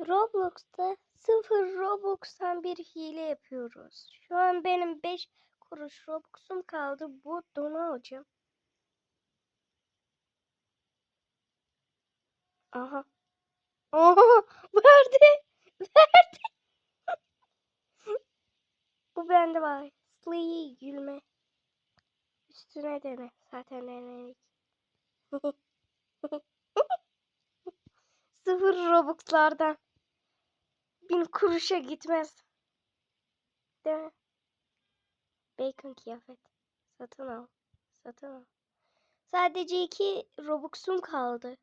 Roblox'ta sıfır Robux'tan bir hile yapıyoruz. Şu an benim 5 kuruş Robux'um kaldı. Bu donu alacağım. Aha. Aha verdi. Verdi. Bu bende var. Slee gülme. Üstüne dene. Zaten denedik. Sıfır Robux'lardan. Bin kuruşa gitmez. Değil mi? Bacon kıyafet. Satın al. Satın al. Sadece iki Robux'um kaldı.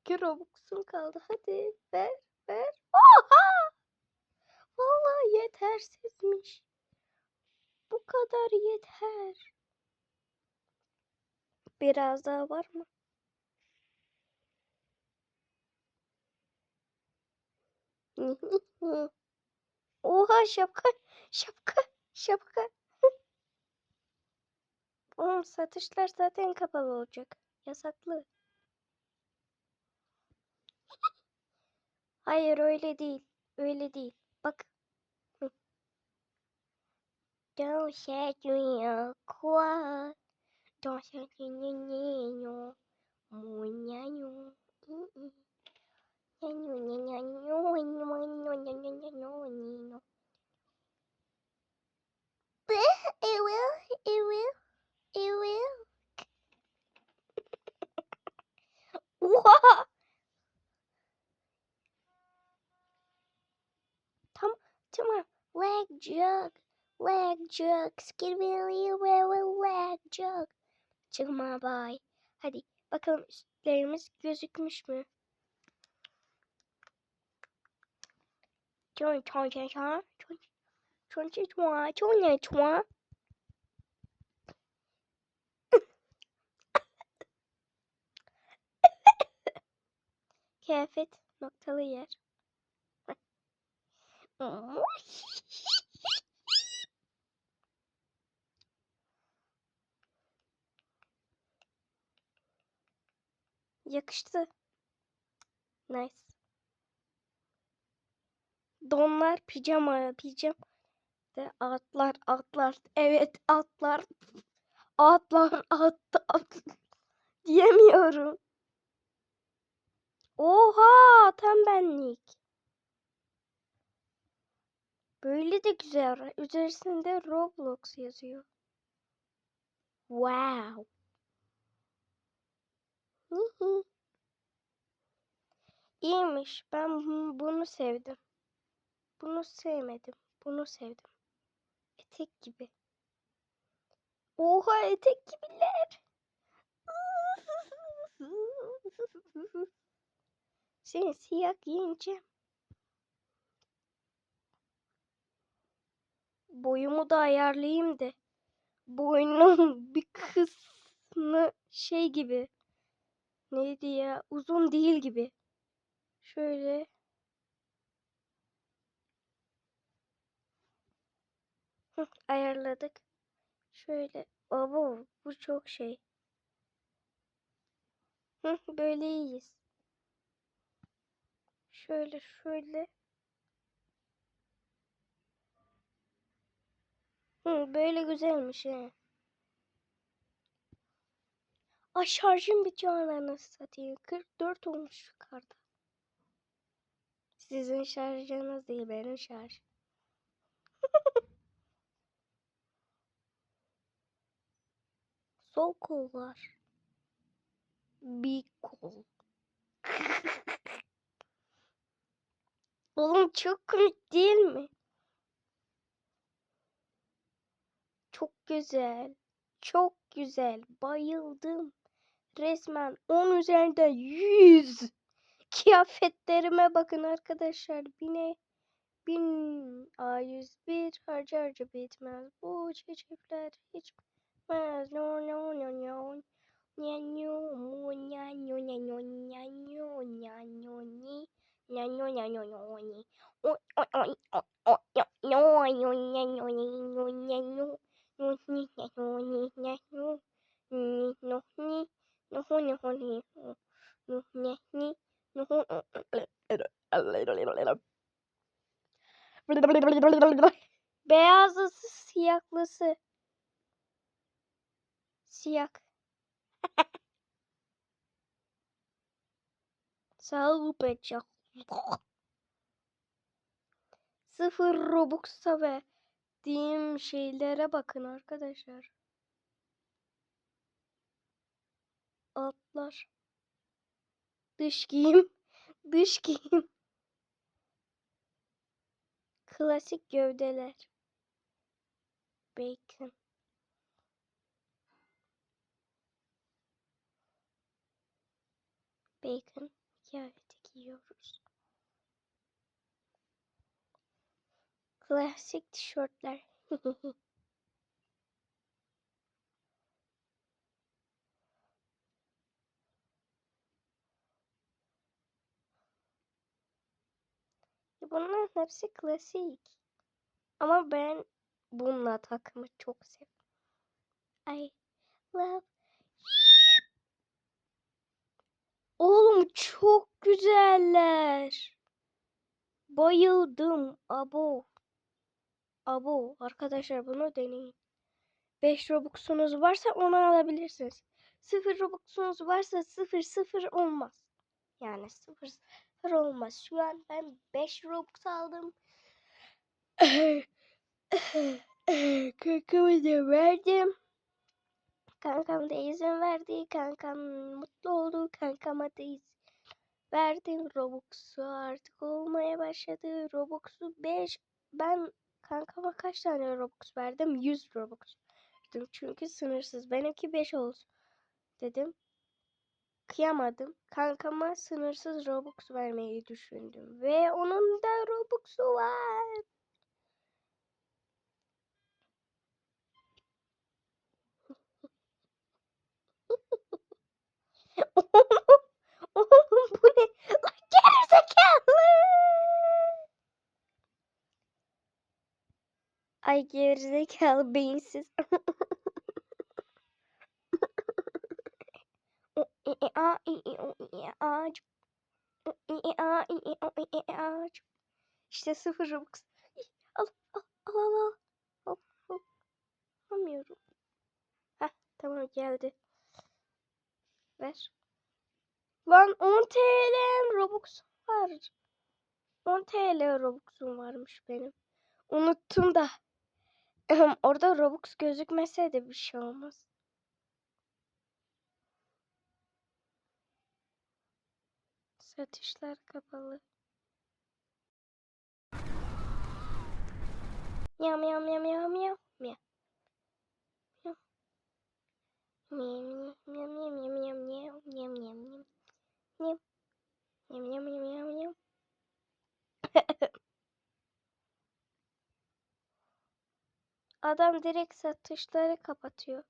İki Robux'um kaldı. Hadi ver ver. Oha! Vallahi yetersizmiş. Bu kadar yeter. Biraz daha var mı? Oha şapka, şapka, şapka. Oğlum satışlar zaten kapalı olacak. Yasaklı. Hayır öyle değil. Öyle değil. Bak. Hı. Don't set me quoi. Don't set me no. Muñaño. Oha! Tam, tamam. Leg jug, leg jug, skibidi leg jug. Çıkma bay. Hadi bakalım üstlerimiz gözükmüş mü? Çon çon çon çon çon çon çon çon? Kıyafet noktalı yer. Yakıştı. Nice. Donlar pijama pijama. De atlar atlar. Evet atlar. Atlar at at. Diyemiyorum. Oha tam benlik. Böyle de güzel. Üzerinde Roblox yazıyor. Wow. İyiymiş. Ben bu- bunu sevdim. Bunu sevmedim. Bunu sevdim. Etek gibi. Oha etek gibiler. Seni siyah giyince boyumu da ayarlayayım da boynum bir kısmı şey gibi neydi ya uzun değil gibi şöyle ayarladık şöyle abo bu çok şey böyle iyiyiz şöyle şöyle böyle güzelmiş he. Ay şarjım bitiyor anasını satayım. 44 olmuş yukarıda. Sizin şarjınız değil benim şarj. Sol kol var. Bir kol. Oğlum çok komik değil mi? Çok güzel. Çok güzel. Bayıldım. Resmen 10 üzerinden 100. Kıyafetlerime bakın arkadaşlar. Bine bin A101 harca harca bitmez. Bu çiçekler hiç bitmez. No no no no. Nyanyo mu nyanyo. Siyah. Bacak. Sıfır Robux'a verdiğim şeylere bakın arkadaşlar. Altlar. Dış giyim. Dış giyim. Klasik gövdeler. Bacon. Bacon kıyafeti giyiyoruz. Klasik tişörtler. Bunların hepsi klasik. Ama ben bununla takımı çok seviyorum. I love Oğlum çok güzeller. Bayıldım. Abo. Abo. Arkadaşlar bunu deneyin. 5 Robux'unuz varsa onu alabilirsiniz. 0 Robux'unuz varsa 0 0 olmaz. Yani 0 0 olmaz. Şu an ben 5 Robux aldım. Kankama da verdim. Kankam da izin verdi. Kankam mutlu oldu. Kankama da izin verdim. Robux'u artık olmaya başladı. Robux'u 5. Ben kankama kaç tane Robux verdim? 100 Robux verdim. Çünkü sınırsız. Benimki 5 olsun dedim. Kıyamadım. Kankama sınırsız Robux vermeyi düşündüm. Ve onun da Robux'u var. Oğlum bu ne? Lan gerizekalı. Ay gerizekalı beyinsiz. İşte sıfır Robux. Al al al al al. Al al. Alamıyorum. Heh tamam geldi. Ver. Lan 10 TL Robux var. 10 TL Robux'um varmış benim. Unuttum da. Orada Robux gözükmese de bir şey olmaz. Satışlar kapalı. Miyav miyav miyav miyav miyav miyav. Adam direkt satışları kapatıyor.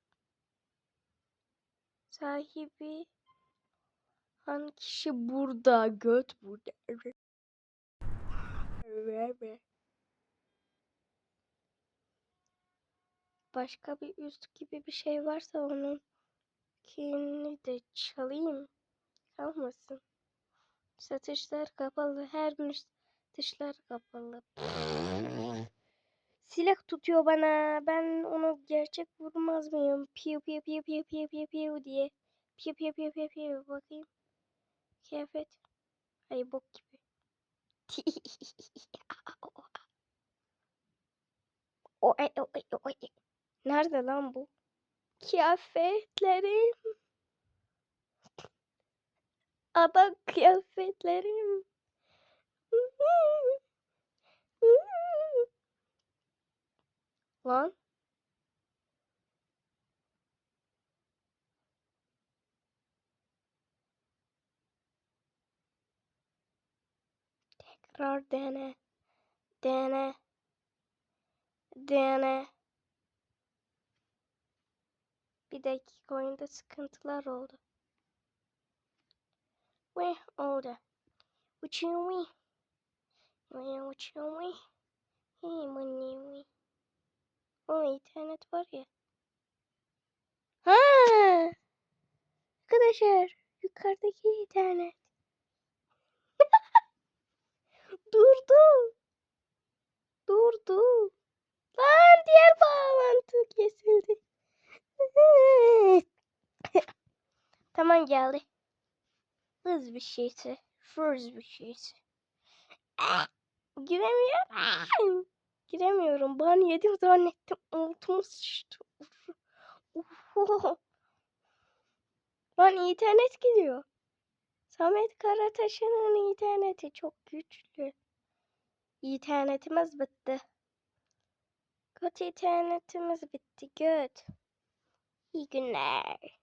Sahibi hangi kişi burada? Göt burada. Başka bir üst gibi bir şey varsa onun kini de çalayım. Kalmasın. Satışlar kapalı. Her gün satışlar kapalı. Silah tutuyor bana. Ben onu gerçek vurmaz mıyım? Piu piu piu piu piu piu piu diye. Piu piu piu piu piu. Bakayım. Kıyafet. Ay bok gibi. Nerede lan bu? Kıyafetlerim. Adam kıyafetlerim. Lan. Tekrar dene. Dene. Dene. Bir dakika oyunda sıkıntılar oldu. Ve oldu. Uçuyor. Ve uçuyor. Hey money. O internet var ya. Ha! Arkadaşlar yukarıdaki internet. Tamam geldi. Hız bir şeysi. Hız bir şeysi. Ah, Giremiyorum. Giremiyorum. Ban yedim zannettim. Altıma sıçtı. Uf. Lan internet gidiyor. Samet Karataş'ın interneti çok güçlü. İnternetimiz bitti. Kötü internetimiz bitti. Good. İyi günler.